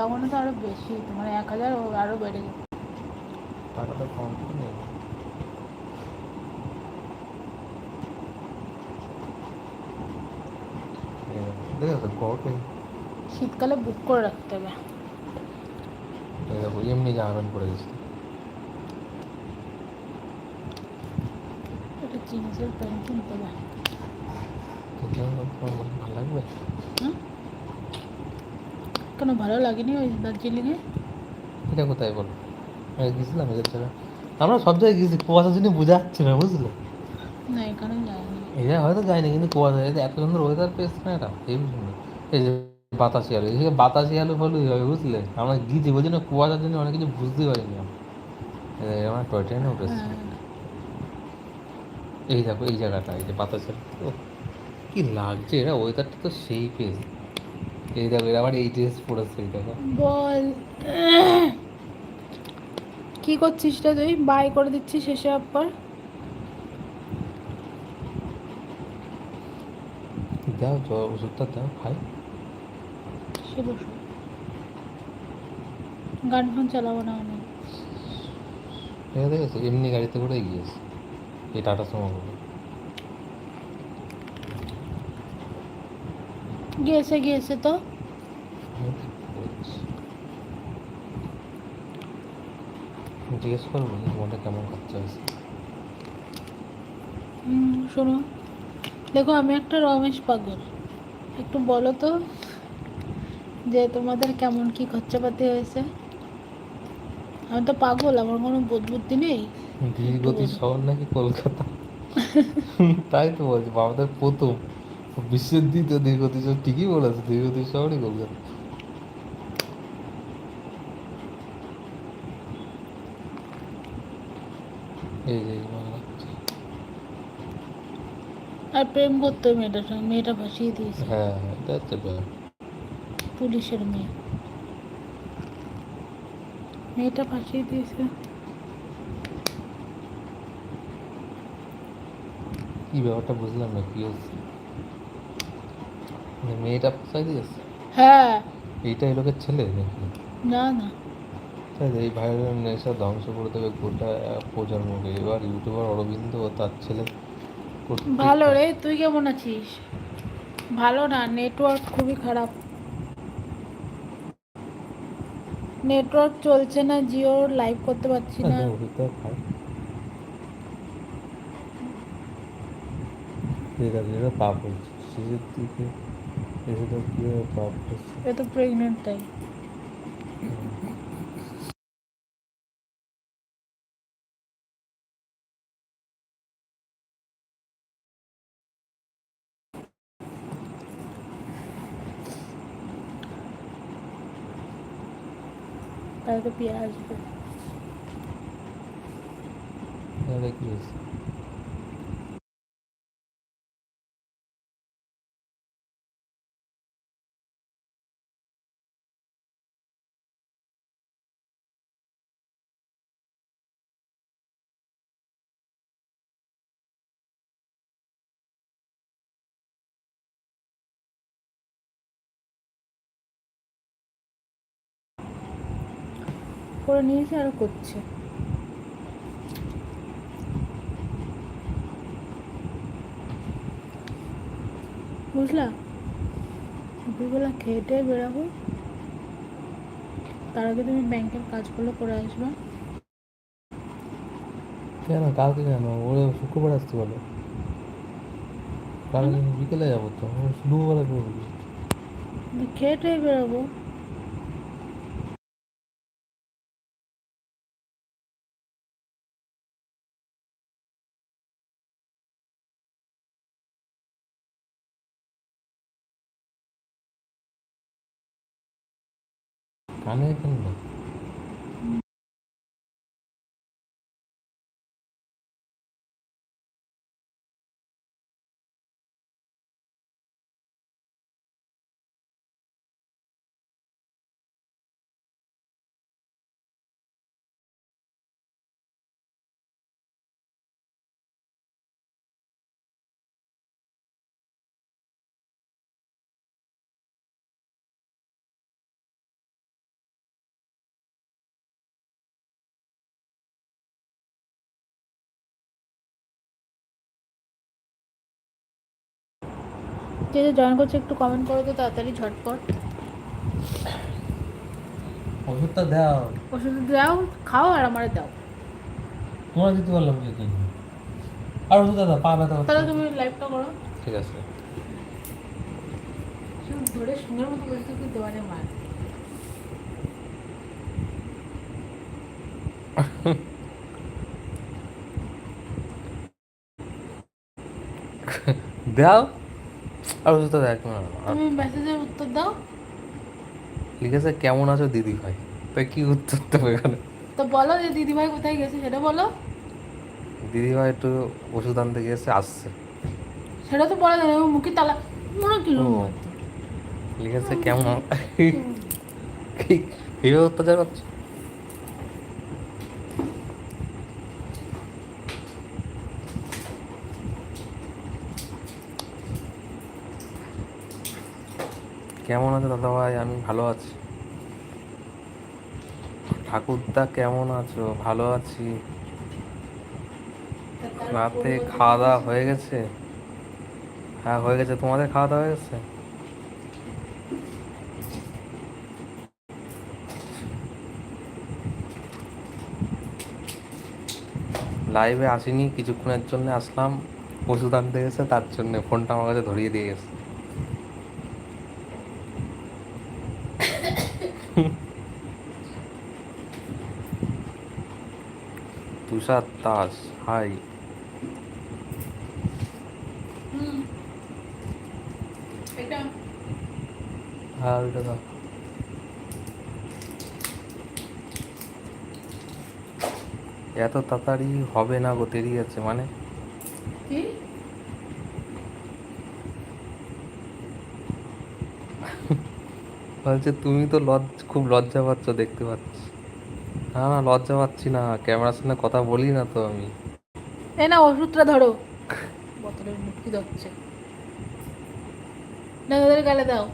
তখন তো আরও বেশি তোমার এক হাজার আরও বেড়ে যাবে কম করে দেখো তো গরমে শীতকালে বুক করে রাখতে হবে। এমনি প্যান্ট পরে গেছি একটা জিন্সের প্যান্ট কিনতে হবে। মনে ভালো লাগবে? হুম? কেন ভালো লাগেনি ওই দার্জিলিংয়ে। এটা কোথায় বলো? আমি গেছিলাম এদের আমরা সব জায়গায় গেছি কুয়াশার জন্য বোঝা যাচ্ছে না বুঝলে? না এখানে এই জায়গায় হয়তো যায়নি কিন্তু কুয়াশা এই যে এত সুন্দর ওয়েদার পেয়েছে না এটা হেবি সুন্দর এই যে বাতাসি আলু এই যে বাতাসি আলু হলেই হবে বুঝলে? আমরা গিয়েছি বলছি না কুয়াশার জন্য অনেক কিছু বুঝতে পারিনি আমরা। এই যে টয় ট্রেনে উঠেছি। হ্যাঁ। এই দেখো এই জায়গাটা এই যে বাতাসি আলু ওহ, কি লাগছে এটা ওয়েদারটা তো সেই পেয়েছে। এই দেখো আবার এই ড্রেস পরেছে এই দেখো। বল। কি করছিস রে তুই? বাই করে দিচ্ছিস শেষে পর দাও জ্বর ওষুধটা দাও খাই। সে বসো। গান ফান চালাবো না আমি। এমনি গাড়িতে করে গিয়েছে এই টাটা সময় করে গিয়েছে গিয়েছে তো। জিজ্ঞেস করব মনটা কেমন খরচা হয়েছে? হুম, শোনো। দেখো আমি একটা রমেশ পাগল। একটু বলো তো যে তোমাদের কেমন কি খরচাপাতি হয়েছে? আমি তো পাগল আমার কোনো বুদ্ধি নেই। ধীর শহর নাকি কলকাতা? তাই তো বলছি আমাদের প্রথম। বিশ্বের দ্বিতীয় ধীরগতির শহর ঠিকই বলেছে ধীরগতির শহরই কলকাতা এই যে আর প্রেম করতো মেয়েটার সঙ্গে মেয়েটা ভাসিয়ে দিয়েছে। হ্যাঁ এটা হচ্ছে ব্যাপার পুলিশের মেয়ে। মেয়েটা ফাঁসিয়ে দিয়েছে। কি ব্যাপারটা বুঝলাম না কি হচ্ছে? মেয়েটা ফাঁসাই দিয়েছে হ্যাঁ। এইটা এই লোকের ছেলে? না না। এই ভাইরাল নেশা ধ্বংস করে দেবে গোটা প্রজন্মকে। এবার ইউটিউবার অরবিন্দ ও তার ছেলে ভালো রে তুই কেমন আছিস? ভালো না নেটওয়ার্ক খুবই খারাপ। নেটওয়ার্ক চলছে না জিওর লাইভ করতে পারছি না। পাপ হচ্ছে শেষের দিকে এসে তো কীভাবে পাপ হচ্ছে এ তো প্রেগনেন্ট তাই। তাহলে তো পেয়ে আসবে তাহলে কি হয়েছে? করে নিয়েছে আর করছে। বুঝলা? দুপুরবেলা খেটে বেরাবো তার আগে তুমি ব্যাংকের কাজগুলো করে আসবে। কেন? কালকে কেন? ওরে শুক্রবার আসতে বলো। কালকে বিকেলে যাব তো। দুপুরবেলা করব খেটে বেরাবো কানে কেন যে যে জয়েন করছে একটু কমেন্ট করে তো তাড়াতাড়ি ঝটপট। ওষুধটা দাও। ওষুধ দাও খাও আর আমারে দাও। তোমরা দিতে পারলাম কি জন্য আর ওষুধ দাদা পা ব্যথা তাহলে তুমি লাইভটা করো। ঠিক আছে। ধরে সুন্দর মতো বসে থাকি দেওয়ালে মার। দাও। আর ওষুধটা দেখ তুমি মেসেজের উত্তর দাও। লিখেছে কেমন আছো দিদি ভাই তাই কি উত্তর দেবো এখানে? তো বলো যে দিদিভাই কোথায় গেছে সেটা বলো। দিদি ভাই একটু ওষুধ আনতে গিয়েছে আসছে। সেটা তো বলা যাবে মুখে তালা মনে কি ও। লিখেছে কেমন কি- এইভাবে উত্তর করছে কেমন আছো দাদা ভাই? আমি ভালো আছি। ঠাকুরদা, কেমন আছো? ভালো আছি। রাতে খাওয়া দাওয়া হয়ে গেছে? হ্যাঁ হয়ে গেছে। তোমাদের খাওয়া দাওয়া হয়ে গেছে? লাইভে আসিনি। কিছুক্ষণের জন্য আসলাম। ওষুধ আনতে গেছে তার জন্য ফোনটা আমার কাছে ধরিয়ে দিয়ে গেছে। তুষার দাস হাই হ্যাঁ ওইটা দাও এত তাড়াতাড়ি হবে না গো দেরি আছে মানে? বলছে তুমি তো লজ খুব লজ্জা পাচ্ছ দেখতে পাচ্ছি। না না লজ্জা পাচ্ছি না। ক্যামেরার সামনে কথা বলি না তো আমি। এই না ওষুধটা ধরো। বোতলের মুক্তি ধরছে। না ওদের গালে দাও।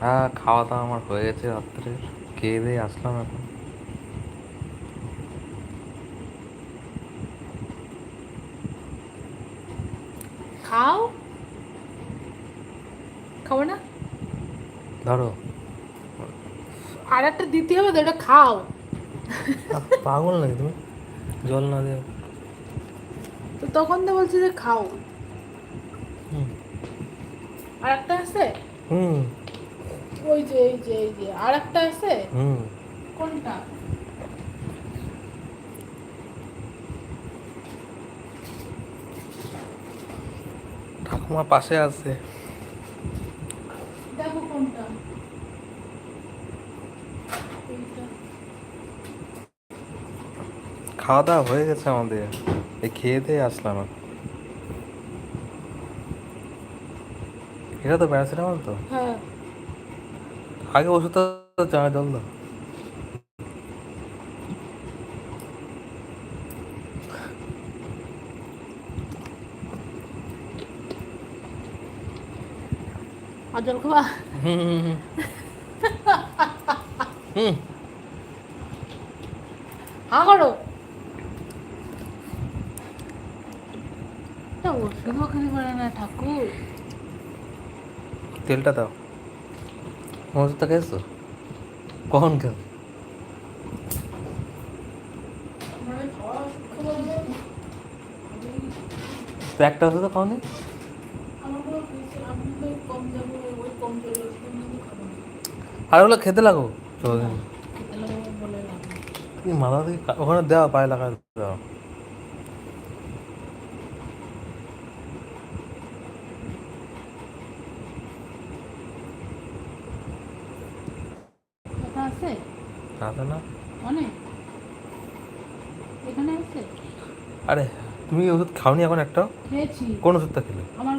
হ্যাঁ খাওয়া দাওয়া আমার হয়ে গেছে রাত্রে। খেয়ে দিয়ে আসলাম এখন। খাও। খাব না? ধরো। আর একটা দিতে হবে তো এটা খাও। পাগল নাকি তুমি? জল না দেও তো তখন তো বলছি যে খাও। আর একটা আছে? হুম। ওই যে এই যে এই যে আর একটা আছে? হুম। কোনটা? ঠাকুমা পাশে আছে দেখো কোনটা এইটা। খাওয়া দাওয়া হয়ে গেছে আমাদের। এই খেয়ে দিয়ে আসলাম এটা তো প্যারাসিটামল তো? হ্যাঁ। আগে ওষুধটা চা জল দাও জল খাবা? হুম হা করো। না ওষুধও খেতে না ঠাকুর। তেলটা দাও। ওষুধটা খেয়েছো? কখন খেও তো একটা ওষুধও খাওনি? আর ওগুলো খেতে লাগো? চলো মাথা থেকে কা- ওখানে দেওয়া পায়ে লাগা দেওয়া আছে আছে না? অনেক। এখানে আছে? আরে তুমি ওষুধ খাওনি এখন খেয়েছি। কোন ওষুধটা খেলে? আমার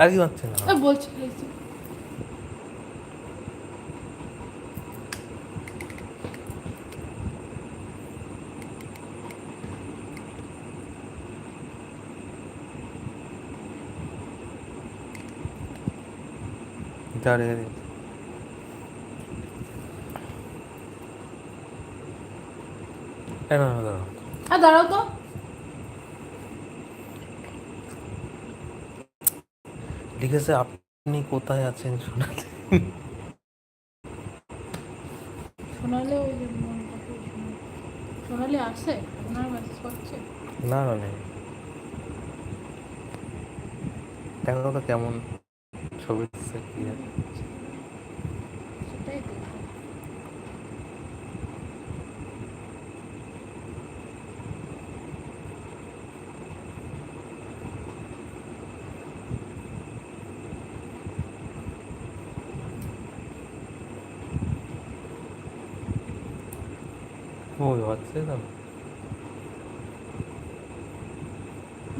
আর কি পাচ্ছে না? বলছি দাঁড়াও তো। লিখেছে আপনি কোথায় আছেন? সোনালি শোনালে ওই শোনালে। আসে? ওনার মেসেজ করছে? না না নেই। দেখো তো কেমন ছবি কি আছে। সেটাই তো ওই হচ্ছে তো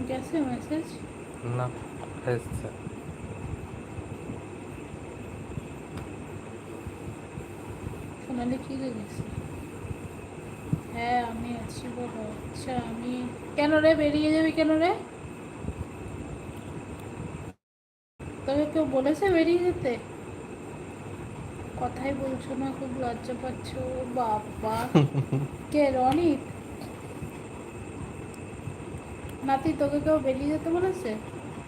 গেছে মেসেজ না এসছে। শোনালে কি লেগেছে হ্যাঁ আমি আছি বলো আচ্ছা আমি কেন রে বেরিয়ে যাবি কেন রে? তোকে কেউ বলেছে বেরিয়ে যেতে? কথাই বলছো না, খুব লজ্জা পাচ্ছ। বাবা, কে রনিত? নাতি, তোকে কেউ বেরিয়ে যেতে বলেছে?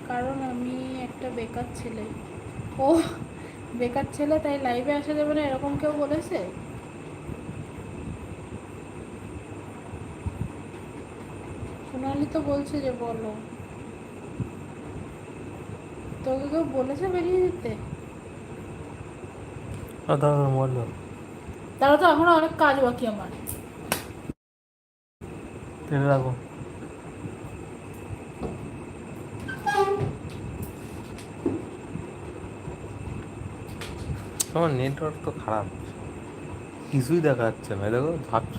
কারণ আমি একটা বেকার ছেলে। ও, বেকার ছেলে, তাই লাইভে আসা যাবে না, এরকম কেউ বলেছে? সোনালি তো বলছে যে বলো। তোকে কেউ বলেছে বেরিয়ে যেতে? দাদা বলো তাহলে তো এখনও অনেক কাজ বাকি আমার। তেলে রাখো। তোমার নেটওয়ার্ক তো খারাপ। কিছুই দেখা যাচ্ছে না দেখো ভাবছ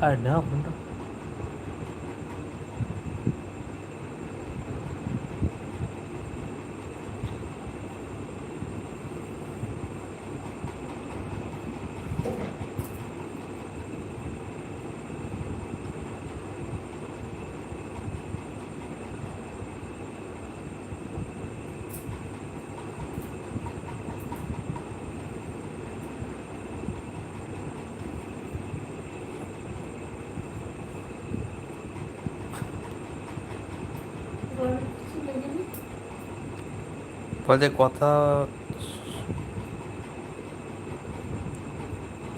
আর না ফোনটা কিছু বলছে কথা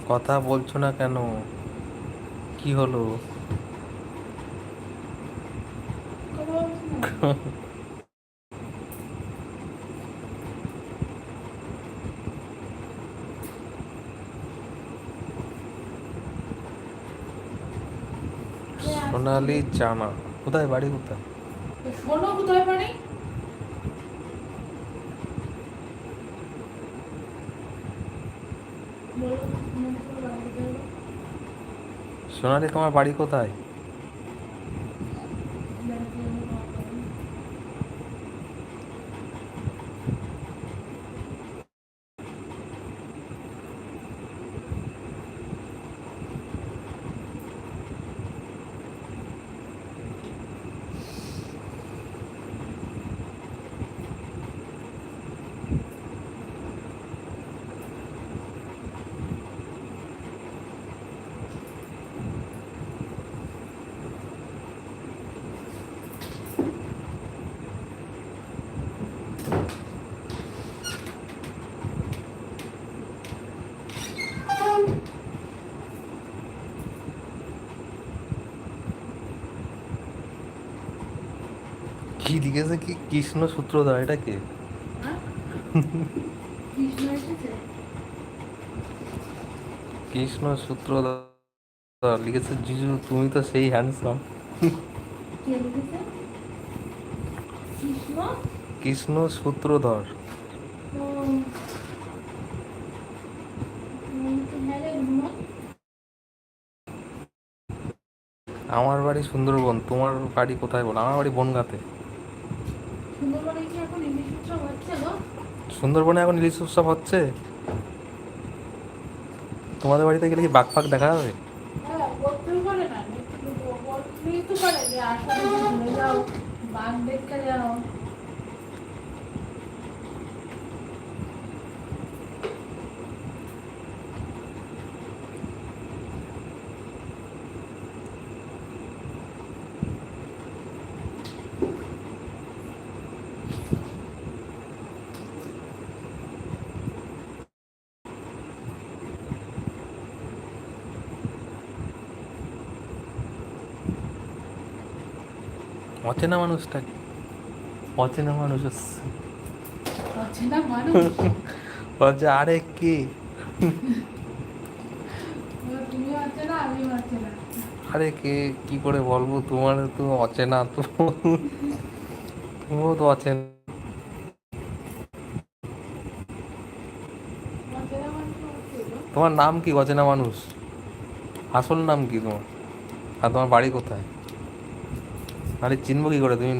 কথা বলছো না কেন? কি হলো। সোনালি জানা। কোথায় বাড়ি কোথায়? শোনো কোথায় সোনালি তোমার বাড়ি কোথায়? সোনালি তোমার বাড়ি কোথায় বাড়ি কোথায় বলো? কি লিখেছে? কি কৃষ্ণ সূত্রধর এটা কে? হ্যাঁ? কৃষ্ণ সূত্রধর লিখেছে জিজু তুমি তো সেই হ্যান্ডসাম কৃষ্ণ? সূত্রধর হ্যাঁ আমার বাড়ি সুন্দরবন তোমার বাড়ি কোথায় বলো? আমার বাড়ি বনগাঁতে। সুন্দরবনে কি এখন ইলিশ উৎসব হচ্ছে গো? সুন্দরবনে এখন ইলিশ উৎসব হচ্ছে? তোমাদের বাড়িতে গেলে কি বাঘ ফাঁক দেখা যাবে? হ্যাঁ বাঘ দেখতে যাও। অচেনা মানুষটা অচেনা মানুষ অচেনা মানুষ? বলছে আরে কি? আরে কে কি করে বলব? তোমার তো অচেনা তো। তুমিও তো অচেনা। তোমার নাম কি? অচেনা মানুষ? আসল নাম কি তোমার? আর তোমার বাড়ি কোথায়? আরে চিনবো কি করে? তুমি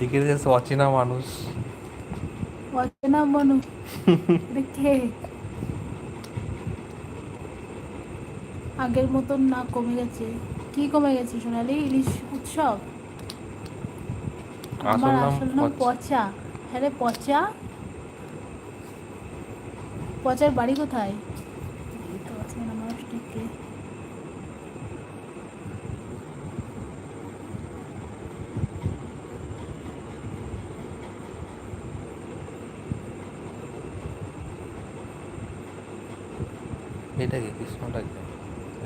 লিখে দিয়েছ অচেনা মানুষ। অচেনা মানুষ? কে? আগের মতন না কমে গেছে। কি কমে গেছে সোনালি? ইলিশ উৎসব? আসল আমার আসল নাম পচা। হ্যাঁ রে পচা? পচার বাড়ি কোথায় এই তো অচেনা মানুষটা কে এটা কি? কৃষ্ণটা কি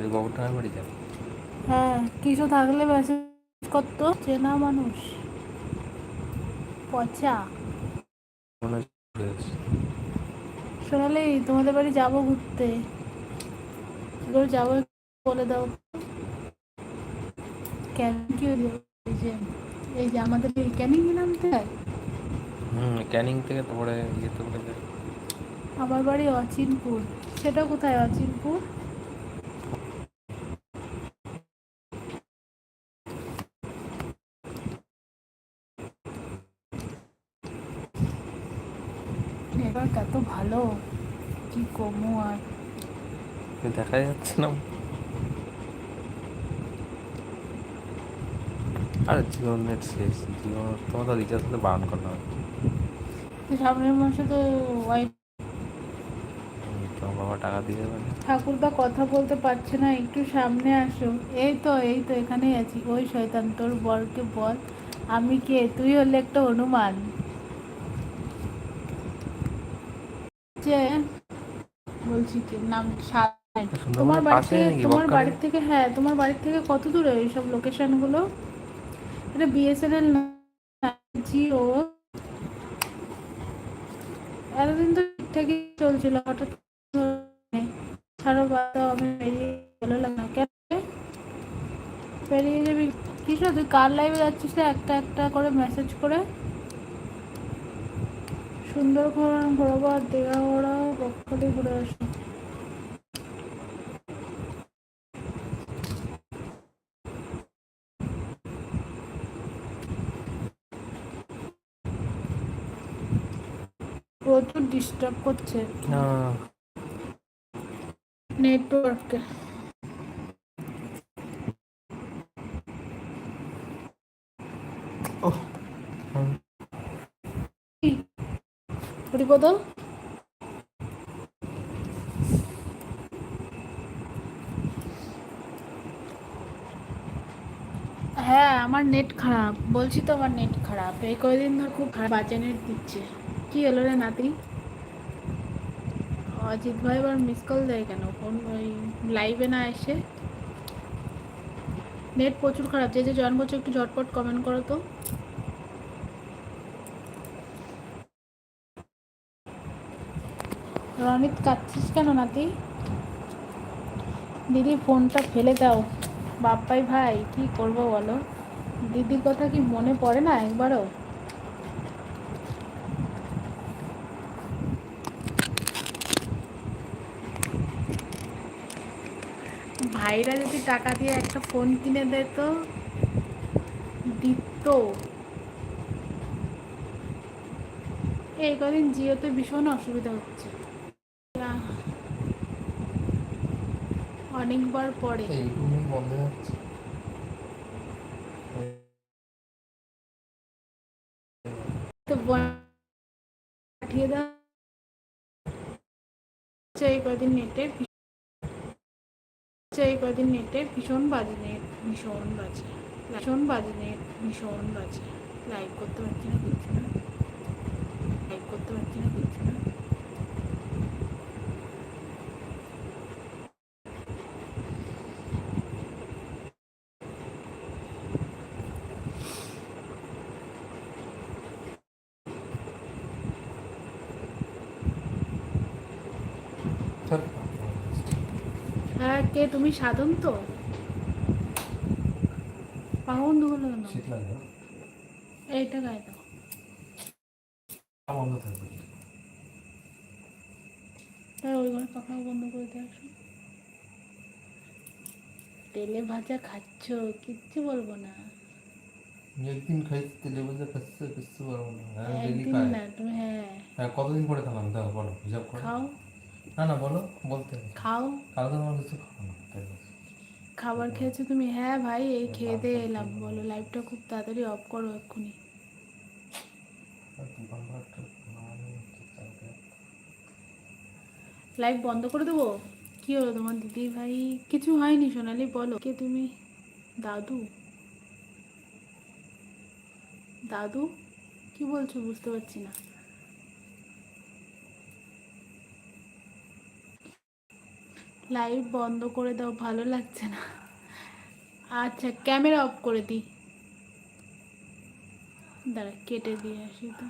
এই গোবরডাঙ্গার বাড়ি যাবে? হ্যাঁ কিছু থাকলে মেসেজ করতো চেনা মানুষ। পচা। সোনালি তোমাদের বাড়ি যাব ঘুরতে? এবার যাব বলে দাও। কেন কি যে এই যে আমাদের ক্যানিং নামতে হয়? হুম ক্যানিং থেকে তারপরে ইয়েতে করে যায় আমার বাড়ি অচিনপুর। সেটা কোথায়? অচিনপুর? নেটওয়ার্ক এত ভালো কি কমু আর? দেখা যাচ্ছে না। আরে জিও নেট শেষ জিও তোমার তো রিচার্জ তো বারণ করা হবে সামনের মাসে তো ওয়াই তোমার বাবা টাকা দিয়ে দেবে ঠাকুরদা কথা বলতে পারছে না একটু সামনে আসো এই তো এই তো এখানেই আছি। ওই শয়তান তোর বরকে বল আমি কে? তুই হলে একটা হনুমান যে বলছি কি নাম তোমার সুন্দরবনের বাড়ি থেকে তোমার? বাড়ির থেকে হ্যাঁ তোমার বাড়ির থেকে কত দূরে এইসব লোকেশনগুলো? এটা বিএসএনএল জিও এতদিন তো ঠিকঠাকই চলছিল হঠাৎ ছাড়ো আমি বেরিয়ে না, কেন? বেরিয়ে যাবি তুই কার লাইভে যাচ্ছিস একটা একটা করে মেসেজ করে। সুন্দর ঘোরা ঘোরাবো আর দীঘা ঘোরা প্রচুর ডিস্টার্ব করছে। নেটওয়ার্কে। হ্যাঁ আমার নেট খারাপ। বলছি তো আমার নেট খারাপ। এই কয়দিন ধর খুব খারাপ বাজে নেট দিচ্ছে। কি হলো রে নাতি? অজিত ভাই এবার মিস কল দেয় কেন? ফোন ওই লাইভে না এসে। নেট প্রচুর খারাপ। যে যে জয়েন করছ, একটু ঝটপট কমেন্ট করো তো। রনিত, কাঁদছিস কেন নাতি? দিদি, ফোনটা ফেলে দাও। বাপ্পাই ভাই, কি করব বলো? দিদির কথা কি মনে পড়ে না একবারও ভাই ভাইরা যদি টাকা দিয়ে একটা ফোন কিনে দেয় তো? দিত এই কদিন জিওতে ভীষণ অসুবিধা হচ্ছে। অনেকবার পরে। বন্ধ তো পাঠিয়ে দাও। আচ্ছা, এই কদিন নেটে আচ্ছা, এই কদিন নেটে ভীষণ বাজে নেট ভীষণ বাজে। ভীষণ বাজে নেট ভীষণ বাজে। লাইক করতে পারছি না কিছু না। লাইক করতে পারছি না কিছু না চল। হ্যাঁ কে? তুমি সাধন তো? হলো না এইটা গায়ে দাও। বন্ধ থাকবে। ওই ঘরে পাখা বন্ধ করে দিয়ে আসো তেলে ভাজা খাচ্ছ কিচ্ছু বলব না। একদিন খাইছি তেলে বুঝে খাচ্ছে কিচ্ছু পারব না। হ্যাঁ একদিন না তুমি হ্যাঁ। হ্যাঁ কতদিন পরে খেলাম দেখো বলো হিসাব করো। খাও। না না বলো বলতে খাও। কালকে তোমার কিছু খাব না খাবার খেয়েছো তুমি? হ্যাঁ ভাই এই খেয়ে দিয়ে এলাম বলো লাইভটা খুব তাড়াতাড়ি অফ করো এক্ষুনি। লাইভ বন্ধ করে দেবো? কি হলো তোমার দিদি ভাই? কিছু হয়নি সোনালি বলো। কে তুমি? দাদু? দাদু? কি বলছো বুঝতে পারছি না। লাইভ বন্ধ করে দাও, ভালো লাগছে না। আচ্ছা ক্যামেরা অফ করে দিই। দাঁড়া, কেটে দিয়ে আসি তো।